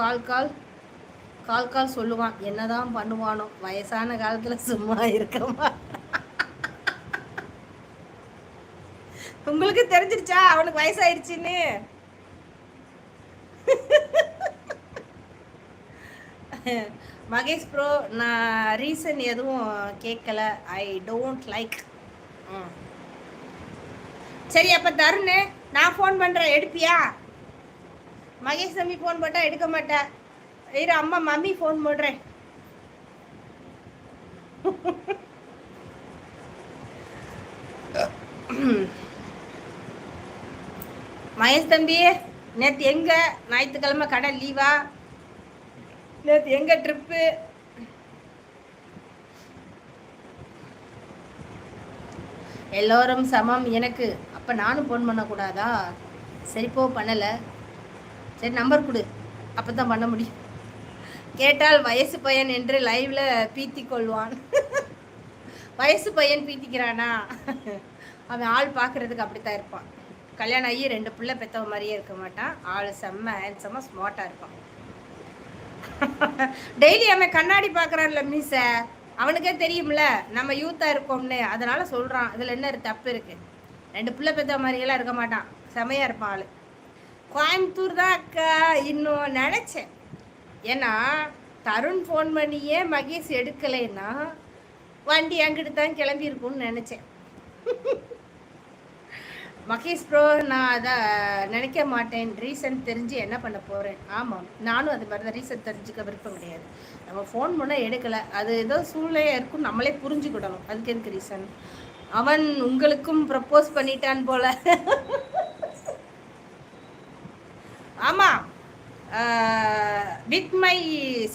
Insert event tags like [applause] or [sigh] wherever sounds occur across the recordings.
கால் கால் கால் கால் சொல்லுவான். என்னதான் பண்ணுவானோ வயசான காலத்துல சும்மா இருக்கமா. உங்களுக்கு தெரிஞ்சிருச்சா? அவனுக்கு வயசாயிருச்சுன்னு மகேஷ் ப்ரோ நான் ரீசன் எதுவும் கேட்கல ஐ டோன்ட் லைக் சரி அப்போ தருணு நான் ஃபோன் பண்ணுறேன் எடுப்பியா? மகேஷ் தம்பி ஃபோன் போட்டால் எடுக்க மாட்டேன் இரு அம்மா மம்மி ஃபோன் போடுறேன். மகேஷ் தம்பி நேற்று எங்கே? ஞாயிற்றுக்கிழமை கடை லீவா நேற்று எங்கே ட்ரிப்பு எல்லோரும் சமம் எனக்கு. அப்போ நானும் ஃபோன் பண்ணக்கூடாதா? சரி போ பண்ணலை. சரி நம்பர் கொடு. அப்போ தான் பண்ண முடியும். கேட்டால் வயசு பையன் என்று லைவில் பீத்தி கொள்வான். வயசு பையன் பீத்திக்கிறானா? அவன் ஆள் பார்க்குறதுக்கு அப்படித்தான் இருப்பான். கல்யாணம் ஆகி ரெண்டு பிள்ளை பெற்றவ மாதிரியே இருக்க மாட்டான். ஆள் செம்ம ஹேண்ட்ஸமாக ஸ்மார்ட்டாக இருப்பான். டெய்லி அவன் கண்ணாடி பார்க்குறான்ல மீச அவனுக்கே தெரியும்ல நம்ம யூத்தாக இருக்கோம்னு. அதனால் சொல்கிறான் இதில் என்ன தப்பு இருக்குது ரெண்டு பிள்ளை பெற்ற மாதிரியெல்லாம் இருக்க மாட்டான். செமையாக இருப்பான் ஆள். கோயம்புத்தூர் தான் அக்கா. இன்னும் நினச்சேன். ஏன்னா தருண் ஃபோன் பண்ணியே மகேஷ் எடுக்கலைன்னா வண்டி அங்கிட்டு தான் கிளம்பியிருக்கும்னு நினச்சேன். மகேஷ் ப்ரோ நான் அதை நினைக்க மாட்டேன். ரீசன் தெரிஞ்சு என்ன பண்ண போகிறேன் ஆமாம் நானும் அது மாதிரி தான் ரீசன் தெரிஞ்சுக்க விருப்பம் கிடையாது. நம்ம ஃபோன் பண்ணால் எடுக்கலை. அது ஏதோ சூழ்நிலையாக இருக்கும் நம்மளே புரிஞ்சுக்கிடணும். அதுக்கு எதுக்கு ரீசன் அவன் உங்களுக்கும் ப்ரப்போஸ் பண்ணிட்டான் போல ஆமாம் வித் மை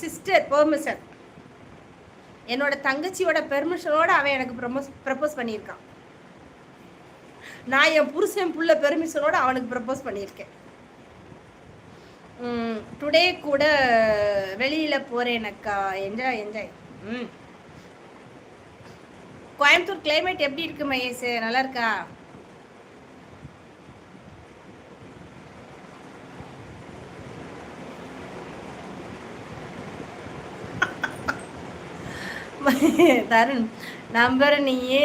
சிஸ்டர் பெர்மிஷன் என்னோட தங்கச்சியோட பெர்மிஷனோட அவன் எனக்கு ப்ரமோஸ் ப்ரப்போஸ் பண்ணியிருக்கான். நான் என் புருஷன் புள்ள பெர்மிஷனோட அவனுக்கு ப்ரப்போஸ் பண்ணியிருக்கேன். டுடே கூட வெளியில் போறேன் அக்கா. என்ஜாய் என்ஜாய் ம் கோயம்புத்தூர் கிளைமேட் எப்படி இருக்கு மகேஷ்? நல்லா இருக்கா? [laughs] தருண் நம்பர் நீயே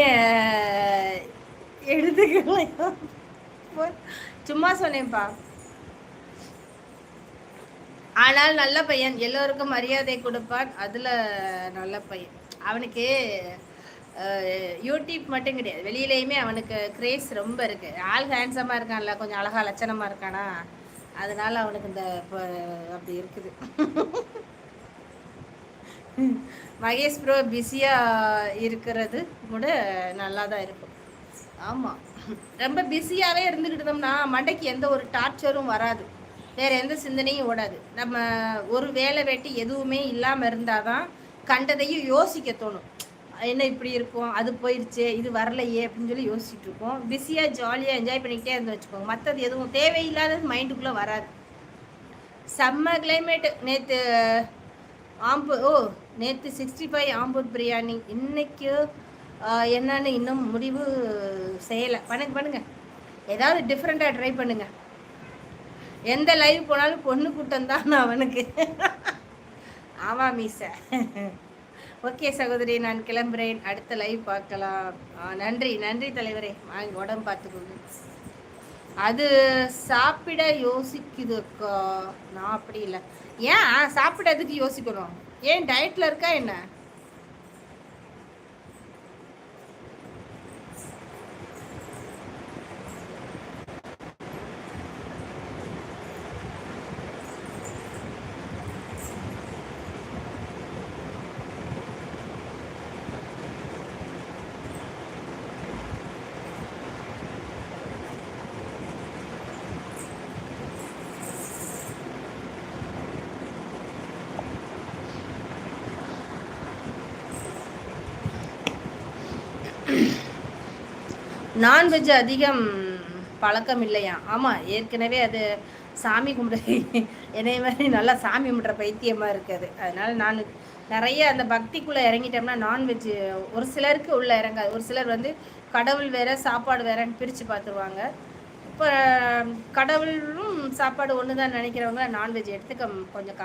எடுத்துக்கலாம் சும்மா சொன்னேன்ப்பா. ஆனால் நல்ல பையன். எல்லோருக்கும் மரியாதை கொடுப்பான். அதில் நல்ல பையன். அவனுக்கு யூடியூப் மட்டும் கிடையாது. வெளியிலையுமே அவனுக்கு கிரேஸ் ரொம்ப இருக்கு. ஆள் ஹேண்ட்ஸமாக இருக்கான்ல கொஞ்சம் அழகா லட்சணமாக இருக்கானா அதனால அவனுக்கு இந்த அப்படி இருக்குது. [laughs] மகேஷ் ப்ரோ பிஸியாக இருக்கிறது கூட நல்லா தான் இருக்கும். ஆமாம் ரொம்ப பிஸியாகவே இருந்துக்கிட்டோம்னா மண்டைக்கு எந்த ஒரு டார்ச்சரும் வராது. வேறு எந்த சிந்தனையும் ஓடாது. நம்ம ஒரு வேலை வெட்டி எதுவுமே இல்லாமல் இருந்தால் தான் கண்டதையும் யோசிக்க தோணும். என்ன இப்படி இருக்கும்? அது போயிடுச்சு இது வரலையே அப்படின்னு சொல்லி யோசிச்சுட்டு இருக்கோம் பிஸியாக ஜாலியாக என்ஜாய் பண்ணிக்கிட்டே இருந்து வச்சுக்கோங்க. மற்றது எதுவும் தேவையில்லாதது மைண்டுக்குள்ளே வராது. செம்ம கிளைமேட்டு நேற்று ஆம்பு ஓ நேற்று சிக்ஸ்டி ஃபைவ் ஆம்பூர் பிரியாணி. இன்றைக்கு என்னன்னு இன்னும் முடிவு செய்யலை. பண்ணுங்க பண்ணுங்க. ஏதாவது டிஃப்ரெண்ட்டாக ட்ரை பண்ணுங்க. எந்த லைவ் போனாலும் பொண்ணு கூட்டம் தான் அவனுக்கு? ஆமாம் மீச ஓகே சகோதரி நான் கிளம்புறேன். அடுத்த லைவ் பார்க்கலாம். நன்றி நன்றி தலைவரே. வாங்க உடம்பு பார்த்துக்கோங்க. அது சாப்பிட யோசிக்குதுக்கா? நான் அப்படி இல்லை. ஏன் சாப்பிடறதுக்கு யோசிக்கணும். ஏன் டயட்டில் இருக்கா என்ன? நான்வெஜ் அதிகம் பழக்கம் இல்லையா ஆமாம் ஏற்கனவே அது சாமி கும்பிட என்னைய மாதிரி நல்லா சாமி கும்பிட்ற பைத்தியமாக இருக்குது அதனால் நான் நிறைய அந்த பக்திக்குள்ளே இறங்கிட்டோம்னா நான்வெஜ் ஒரு சிலருக்கு உள்ளே இறங்காது. ஒரு சிலர் வந்து கடவுள் வேற சாப்பாடு வேறன்னு பிரித்து பார்த்துருவாங்க இப்போ கடவுளும் சாப்பாடு ஒன்று தான் நினைக்கிறவங்க நான்வெஜ் எடுத்துக்க கொஞ்சம்